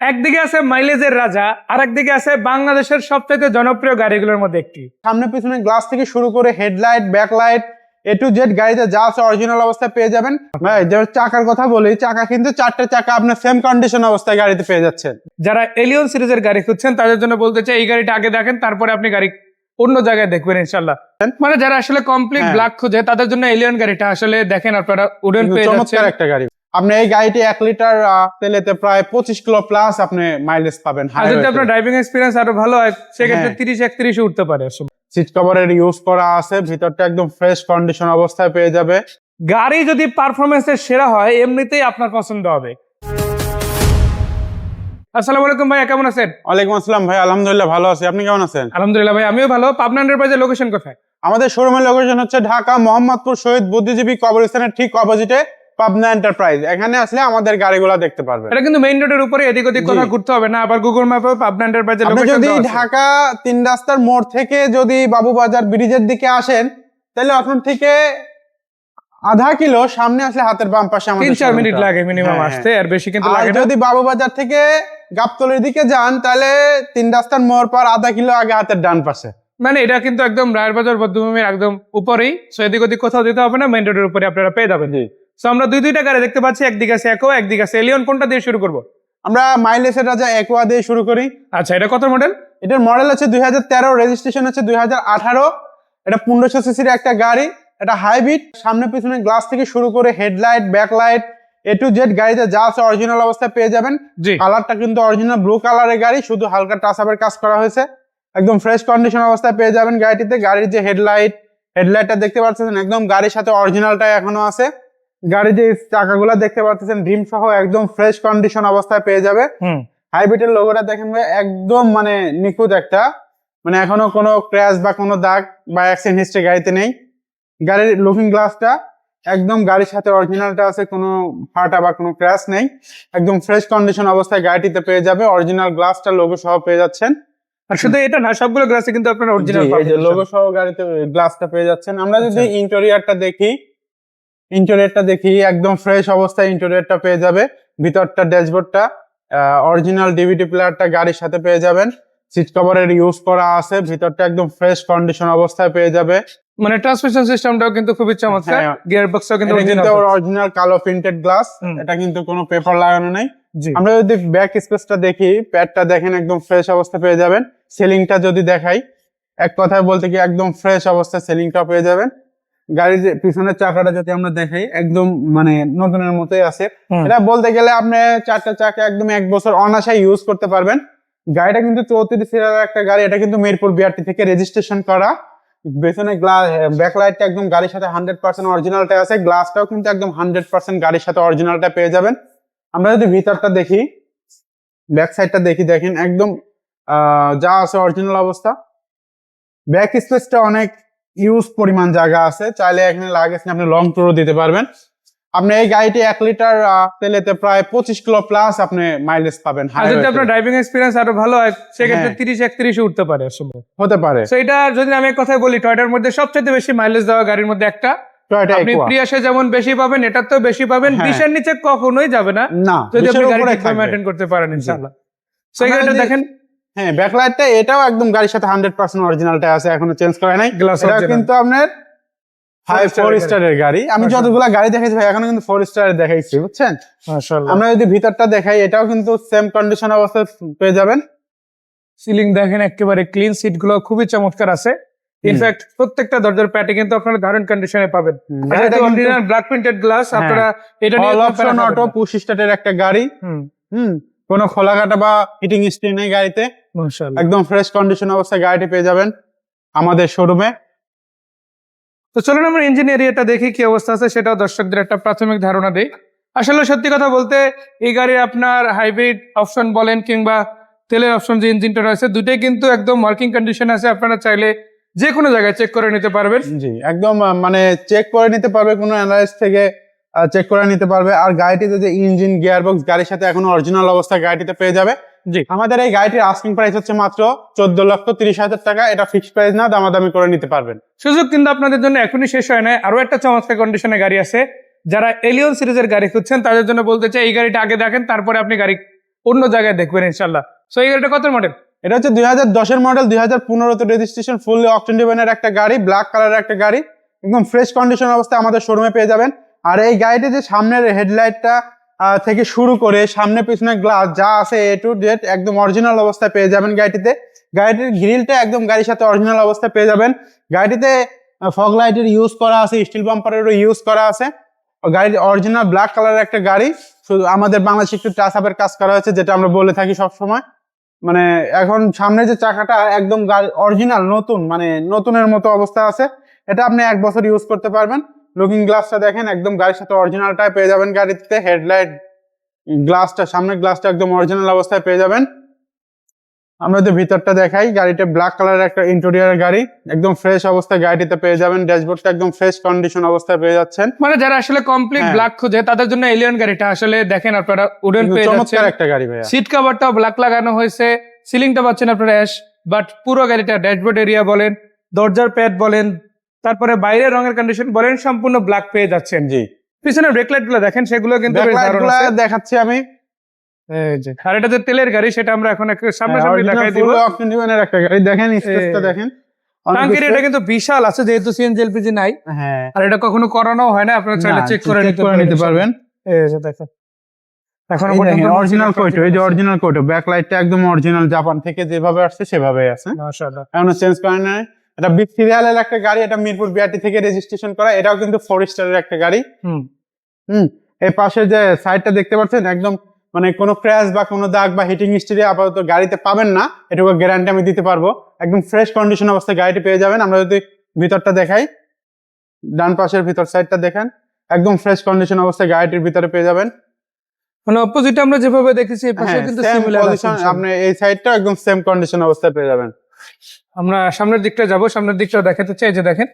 একদিকে আছে মাইলেজের রাজা আর একদিকে আছে বাংলাদেশের সবচেয়ে জনপ্রিয় গাড়িগুলোর মধ্যে একটি। সামনে পিছনে গ্লাস থেকে শুরু করে headlight backlight A to Z গাড়িতে যা আছে অরিজিনাল অবস্থায় পেয়ে যাবেন। ভাই চাকার কথা বলি চাকা কিন্তু চারটে চাকা আপনার সেম কন্ডিশন অবস্থায় গাড়িতে পেয়ে যাচ্ছেন। যারা এলিয়ন সিরিজের গাড়ি খুঁজছেন তাদের জন্য বলতে চাই এই গাড়িটা আগে দেখেন তারপরে আপনি গাড়ি অন্য জায়গায় দেখবেন ইনশাল্লাহ মানে যারা আসলে কমপ্লিট। ব্ল্যাক খুঁজে তাদের জন্য এলিয়ন গাড়িটা আসলে দেখেন আপনারা উডেন পেয়ে যাচ্ছেন। একটা গাড়ি। আপনি এই গাড়িটি এক লিটার তেলেতে প্রায় পঁচিশ কিলো প্লাস আপনি মাইলেজ পাবেন যদি আপনার ড্রাইভিং এক্সপিরিয়েন্স আরও ভালো হয় সেক্ষেত্রে হ্যাঁ। তিরিশ একত্রিশে উঠতে পারে সিট কভারের ইউজ করা আছে ভিতরটা একদম ফ্রেশ কন্ডিশন অবস্থায় পেয়ে যাবে। গাড়ি যদি পারফরমেন্সের সেরা হয় এমনিতেই আপনার পছন্দ হবে। আসসালামু আলাইকুম ভাইয়া কেমন আছেন? ওয়ালাইকুম আসসালাম ভাই আলহামদুলিল্লাহ ভালো আছি। আপনি কেমন আছেন? আলহামদুলিল্লাহ ভাই আমিও ভালো। পাবনা এন্টারপ্রাইজের লোকেশন কোথায়? আমাদের শোরুমের লোকেশন হচ্ছে ঢাকা মোহাম্মদপুর শহীদ বুদ্ধিজীবী কবরস্থানের ঠিক অপোজিটে পাবনা এন্টারপ্রাইজ এখানে আসলে আমাদের গাড়িগুলো দেখতে পারবেন। এটা কিন্তু মেইন রোডের উপরে এদিক ওদিক। কোথাও ঘুরতে হবে না আবার গুগল ম্যাপে পাবনা লোকেশন যদি ঢাকা তিন রাস্তার মোড় থেকে যদি বাবুবাজার ব্রিজের দিকে আসেন তাহলে ওখান থেকে আধা কিলো সামনে আসলে হাতের বাম পাশে আমাদের তিন চার showroom মিনিট লাগে মিনিমাম হ্যাঁ, আসতে আর বেশি কিন্তু লাগে না। যদি বাবুবাজার থেকে গাবতলির দিকে যান তাহলে তিন রাস্তার মোড় পর আধা কিলো আগে হাতের ডান পাশে। মানে এটা কিন্তু একদম রায়ের বাজার বদ্ধভূমির একদম উপরেই সো এদিক ওদিক কোথাও দিতে হবে না মেইন রোডের উপরে আপনারা পেয়ে যাবেন। জি। সো আমরা দুই দুইটা গাড়ি দেখতে পাচ্ছি একদিকে আছে একো একদিকে আছে এলিয়ন কোনটা দিয়ে শুরু করব? আমরা মাইলেজের রাজা একোয়া দিয়ে শুরু করি। আচ্ছা এটা কত মডেল এটার মডেল হচ্ছে দুই রেজিস্ট্রেশন হচ্ছে দুই হাজার আঠারো। এটা পনেরোশো সিসির একটা গাড়ি এটা হাইব্রিড সামনে পিছনে গ্লাস থেকে শুরু করে headlight backlight A to Z গাড়িতে যা আছে অরিজিনাল অবস্থায় পেয়ে যাবেন। জি। কালারটা কিন্তু অরিজিনাল ব্লু কালারের গাড়ি শুধু হালকা টাচ আপের কাজ করা হয়েছে। একদম ফ্রেশ কন্ডিশন অবস্থায় পেয়ে যাবেন গাড়িটিতে। গাড়ির যে হেডলাইট হেডলাইটটা দেখতে পাচ্ছেন একদম গাড়ির সাথে অরিজিনালটা এখনও আছে। গাড়ির যে চাকাগুলো দেখতে পাচ্ছেন রিম সহ একদম ফ্রেশ কন্ডিশন অবস্থায় পেয়ে যাবে। হাইব্রিডের লোগোটা দেখেন ভাই একদম মানে নিখুঁত একটা। মানে এখনও কোনো ক্র্যাশ বা কোনো দাগ বা অ্যাক্সিডেন্ট হিস্ট্রি গাড়িতে নেই। গাড়ির লুকিং গ্লাসটা একদম গাড়ির সাথে অরিজিনালটা আছে কোনো ফাটা বা কোনো ক্র্যাশ নেই। একদম ফ্রেশ কন্ডিশন অবস্থায় গাড়িটিতে পেয়ে যাবে অরিজিনাল গ্লাসটা লোগো সহ পেয়ে যাচ্ছেন। আর শুধু এটা না সবগুলো গ্লাসে কিন্তু আপনার অরিজিনাল জি, এই যে লোগো সহ গাড়িতে গ্লাসটা পেয়ে যাচ্ছেন। আমরা যদি আচ্ছা। ইন্টেরিয়রটা দেখি ইন্টেরিয়রটা দেখি একদম ফ্রেশ অবস্থায় ইন্টেরিয়রটা পেয়ে যাবে। ভিতরটা ড্যাশবোর্ডটা অরিজিনাল ডিভিডি প্লেয়ারটা গাড়ির সাথে পেয়ে যাবেন। সিট কভারের ইউজ করা আছে ভিতরটা একদম ফ্রেশ কন্ডিশন অবস্থায় পেয়ে যাবে। মানে ট্রান্সমিশন সিস্টেমটাও কিন্তু খুবই চমৎকার হ্যাঁ। গিয়ার বক্সটাও কিন্তু কিন্তু অরিজিনাল কালো প্রিন্টেড গ্লাস এটা কিন্তু কোনো পেপার লাগানো নেই। আমরা যদি ব্যাক স্পেসটা দেখি প্যাডটা দেখেন একদম ফ্রেশ অবস্থা পেয়ে যাবেন। সেলিংটা যদি দেখাই এক কথায় বলতে কি একদম ফ্রেশ অবস্থায় সেলিংটা পেয়ে যাবেন। গাড়ির যে পিছনের চাকাটা যদি আমরা দেখাই একদম মানে নতুনের মতোই আছে। এটা বলতে গেলে আপনি চারটা চাকা একদম এক বছর অনাশায় ইউজ করতে পারবেন। গাড়িটা কিন্তু চৌত্রিশ সিরিয়ালের একটা গাড়ি এটা কিন্তু মিরপুর বিআরটি থেকে রেজিস্ট্রেশন করা। পেছনে গ্লাস ব্যাকলাইটটা একদম গাড়ির সাথে হান্ড্রেড পার্সেন্ট অরিজিনালটা আছে। গ্লাসটাও কিন্তু একদম হান্ড্রেড পার্সেন্ট গাড়ির সাথে অরিজিনালটা পেয়ে যাবেন। আমরা যদি ভিতরটা দেখি ব্যাক সাইডটা দেখি দেখেন একদম আহ, যা আছে অরিজিনাল অবস্থা। ব্যাক স্পেসটা অনেক ইউজ পরিমাণ জায়গা আছে চাইলে এখানে লাগেজ নিয়ে আপনি লং ট্যুরও দিতে পারবেন। আপনি এই গাড়িটি এক লিটার তেলেতে প্রায় পঁচিশ কিলো প্লাস আপনি মাইলেজ পাবেন। যদি আপনার ড্রাইভিং এক্সপিরিয়েন্স আরও ভালো হয় সেক্ষেত্রে হ্যাঁ। তিরিশ একত্রিশে উঠতে পারে আসলে হতে পারে। তো এটা যদি আমি এক কথায় বলি টয়টার মধ্যে সবচেয়ে বেশি মাইলেজ দেওয়া গাড়ির মধ্যে একটা। আপনি প্রিয়াসে যেমন বেশি পাবেন এটার তো বেশি পাবেন। হ্যাঁ। বিশের নিচে কখনোই যাবে না। যদি আপনি গাড়ি। মেনটেন করতে পারেন ইনশাআল্লাহ। সেই গাড়িটা দেখেন। হ্যাঁ ব্যাকলাইটটা এটাও একদম গাড়ির সাথে হান্ড্রেড পার্সেন্ট অরিজিনালটা আছে এখনও চেঞ্জ করা নাই। গ্লাস এটা কিন্তু আপনার ফাইভ ফোর এর স্টারের গাড়ি। আমি যতগুলা গাড়ি দেখাইছি ভাই এখনও কিন্তু ফোর স্টারের দেখাইছি বুঝছেন? আমরা যদি ভিতরটা দেখাই এটাও কিন্তু সেম কন্ডিশন অবস্থায় পেয়ে যাবেন। সিলিং দেখেন একেবারে ক্লিন সিটগুলো খুবই চমৎকার আছে। ইনফ্যাক্ট প্রত্যেকটা দরজার প্যাটে কিন্তু আপনারা দারুণ কন্ডিশনে পাবেন। এটা অরিজিনাল ব্ল্যাক প্রিন্টেড গ্লাস। আপনারা এটা নিয়ে অটো পুশ স্টার্টের একটা গাড়ি। হুম। কোনো খোলাঘাটা বা হিটিং স্ট্রি নেই গাড়িতে একদম ফ্রেশ কন্ডিশন অবস্থায় গাড়িটি পেয়ে যাবেন আমাদের শোরুমে তো চলুন আমরা ইঞ্জিন এরিয়াটা দেখি কি অবস্থা আছে সেটাও দর্শকদের একটা প্রাথমিক ধারণা দেই। আসলে সত্যি কথা বলতে এই গাড়ির আপনার হাইব্রিড অপশন বলেন কিংবা তেলের অপশন যে ইঞ্জিনটা রয়েছে দুটোই কিন্তু একদম ওয়ার্কিং কন্ডিশন আছে আপনারা চাইলে যে কোনো জায়গায় চেক করে নিতে পারবেন। জি একদম মানে চেক করে নিতে পারবে কোনো অ্যানালাইজ থেকে। চেক করে নিতে পারবে। আর গাড়িটিতে যে ইঞ্জিন গিয়ারবক্স গাড়ির সাথে এখনও অরিজিনাল অবস্থায় গাড়িটিতে পেয়ে যাবে। জি। আমাদের এই গাড়িটির আস্কিং প্রাইস হচ্ছে মাত্র চোদ্দ লক্ষ তিরিশ হাজার টাকা। এটা ফিক্সড প্রাইস না দামাদামি করে নিতে পারবেন। সুযোগ কিন্তু আপনাদের জন্য এখনই শেষ হয় না আরও একটা চমৎকার কন্ডিশনে গাড়ি আছে। যারা এলিয়ন সিরিজের গাড়ি খুঁজছেন তাদের জন্য বলতে চাই এই গাড়িটা আগে দেখেন তারপরে আপনি গাড়ি অন্য জায়গায় দেখবেন ইনশাল্লাহ সো এই গাড়িটা কত মডেল এটা হচ্ছে দুই হাজার দশের মডেল দুই হাজার পনেরোতে রেজিস্ট্রেশন ফুললি অপশন ডিভেনের একটা গাড়ি ব্ল্যাক কালারের একটা গাড়ি। একদম ফ্রেশ কন্ডিশন অবস্থায় আমাদের শোরুমে পেয়ে যাবেন। আর এই গাড়িতে যে সামনের হেডলাইটটা থেকে শুরু করে সামনে পিছনে গ্লাস যা আছে এ টু জেড একদম অরিজিনাল অবস্থায় পেয়ে যাবেন গাড়িটিতে। গাড়িটির গ্রিলটা একদম গাড়ির সাথে অরিজিনাল অবস্থায় পেয়ে যাবেন। গাড়িটিতে ফগ লাইটের ইউজ করা আছে স্টিল বাম্পারেরও ইউজ করা আছে। গাড়ির অরিজিনাল ব্ল্যাক কালারের একটা গাড়ি। শুধু আমাদের বাংলাদেশে একটু টাচ আপের কাজ করা হয়েছে, যেটা আমরা বলে থাকি সবসময়। মানে এখন সামনে যে চাকাটা, একদম অরিজিনাল নতুন মানে নতুনের মতো অবস্থা আছে। এটা আপনি এক বছর ইউজ করতে পারবেন। লুকিং গ্লাসটা দেখেন একদম গাড়ির সাথে অরিজিনালটাই পেয়ে যাবেন গাড়িতে হেডলাইট গ্লাসটা সামনের গ্লাসটা একদম অরিজিনাল অবস্থায় পেয়ে যাবেন। আমরা যদি ভিতরটা দেখাই গাড়িটা ব্ল্যাক কালারের একটা ইন্টেরিয়ার গাড়ি একদম ফ্রেশ অবস্থায় গাড়িতে পেয়ে যাবেন ড্যাশবোর্ডটা একদম ফ্রেশ কন্ডিশন অবস্থায় পেয়ে যাচ্ছেন। মানে যারা আসলে কমপ্লিট। ব্ল্যাক খোঁজে তাদের জন্য এলিয়ন গাড়িটা আসলে দেখেন আপনারা উডেন পেয়ে যাচ্ছেন। চমৎকার একটা গাড়ি ভাইয়া। সিট কভারটাও ব্ল্যাক লাগানো হয়েছে সিলিংটা পাচ্ছেন আপনারা অ্যাশ বাট পুরো গাড়িটা ড্যাশবোর্ড এরিয়া বলেন দরজার প্যাড বলেন তারপরে বাইরের রঙের কন্ডিশন বলেন সম্পূর্ণ ব্ল্যাক পেয়ে যাচ্ছেন। জি। পিছনে ব্রেক লাইটগুলো দেখেন সেগুলো কিন্তু। দেখাচ্ছি আমি। আর এটা যে তেলের গাড়ি সেটা আমরা এখন একটু সামনাসামনি দেখাই দিব। একটা গাড়ি। দেখেন স্পেসটা দেখেন। অনেক এটা কিন্তু বিশাল আছে যেহেতু সিএনজি এলপিজি নাই। হ্যাঁ। আর এটা কখনো করানো হয় না আপনারা চাইলে চেক করে নিতে পারবেন। এই যে দেখেন। এখনও অরিজিনাল কোটো এই যে অরিজিনাল কোটো ব্যাকলাইটটা একদম অরিজিনাল জাপান থেকে যেভাবে আসছে সেভাবে আছে। মাশাআল্লাহ। এখনও চেঞ্জ করে নাই। এটা বিগ সিরিয়ালের একটা গাড়ি এটা মিরপুর বিআরটি থেকে রেজিস্ট্রেশন করা এটাও কিন্তু ফোর স্টারের একটা গাড়ি। হুম। হুম এই পাশে যে সাইডটা দেখতে পাচ্ছেন একদম মানে কোনো ক্র্যাশ বা কোনো দাগ বা হিটিং হিস্ট্রি আপাতত গাড়িতে পাবেন না এটুকু গ্যারান্টি আমি দিতে পারব। একদম ফ্রেশ কন্ডিশন অবস্থায় গাড়িটি পেয়ে যাবেন আমরা যদি ভিতরটা দেখাই ডান পাশের ভিতর সাইডটা দেখেন একদম ফ্রেশ কন্ডিশন অবস্থায় গাড়িটির ভিতরে পেয়ে যাবেন। মানে অপোজিট আমরা যেভাবে দেখেছি এই পাশে হ্যাঁ, কিন্তু সিমিলার আপনি এই সাইডটা একদম সেম কন্ডিশন অবস্থায় পেয়ে যাবেন। আমরা সামনের দিকটা যাব সামনের দিকটা দেখাতে চাই যে দেখেন।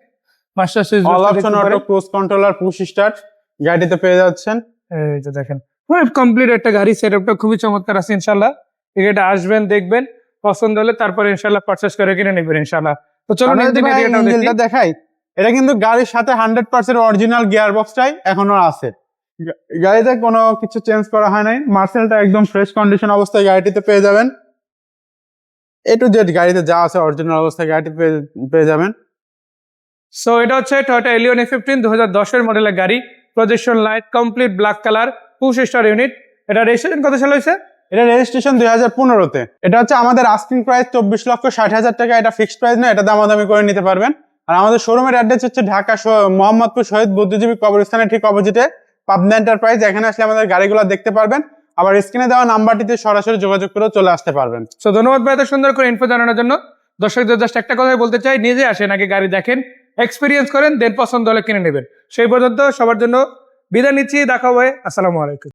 Master switch all option auto cruise controller push start গাড়িতে পেয়ে যাচ্ছেন। এই যে দেখেন কমপ্লিট একটা গাড়ি সেটআপটা খুবই চমৎকার আছে ইনশাআল্লাহ। এটা আসবেন দেখবেন পছন্দ হলে তারপরে ইনশাআল্লাহ পারচেজ করে কিনে নেবেন ইনশাআল্লাহ। তো চলুন ইঞ্জিনটা দেখাই এটা কিন্তু গাড়ির সাথে হান্ড্রেড পার্সেন্ট অরিজিনাল গিয়ার বক্সটাই এখনও আছে। গাড়িতে কোনো কিছু চেঞ্জ করা হয় নাই। মার্সেলটা একদম ফ্রেশ কন্ডিশন অবস্থায় গাড়িটিতে পেয়ে যাবেন। এ টু জেড গাড়িতে যা আছে অরিজিনাল অবস্থায় গাড়িটি পেয়ে- পেয়ে যাবেন। সো এটা হচ্ছে টয়োটা এলিয়ন এ ফিফটিন দু হাজার দশের মডেলের গাড়ি। Projection light complete black colour push start unit এটা রেজিস্ট্রেশন কত সাল হয়েছে? এটা রেজিস্ট্রেশন দুই হাজার পনেরোতে। এটা হচ্ছে আমাদের আস্কিং প্রাইস চব্বিশ লক্ষ ষাট হাজার টাকা। এটা ফিক্সড প্রাইস না এটা দামাদামি করে নিতে পারবেন। আর আমাদের শোরুমের অ্যাড্রেস হচ্ছে ঢাকা মোহাম্মদপুর শহীদ বুদ্ধিজীবী কবরস্থানের ঠিক অপোজিটে পাবনা এন্টারপ্রাইজ এখানে আসলে আমাদের গাড়িগুলো দেখতে পারবেন। আবার স্ক্রিনে দেওয়া নাম্বারটিতে সরাসরি যোগাযোগ করে চলে আসতে পারবেন। সো ধন্যবাদ ভাই, এত সুন্দর করে ইনফো জানানোর জন্য। দর্শকদের জাস্ট একটা কথাই বলতে চাই, নিজে আসেন, আগে গাড়ি দেখেন এক্সপিরিয়েন্স করেন দেন পছন্দ হলে কিনে নেবেন। সেই পর্যন্ত সবার জন্য বিদায় নিচ্ছি, দেখা হবে, আসসালামু আলাইকুম।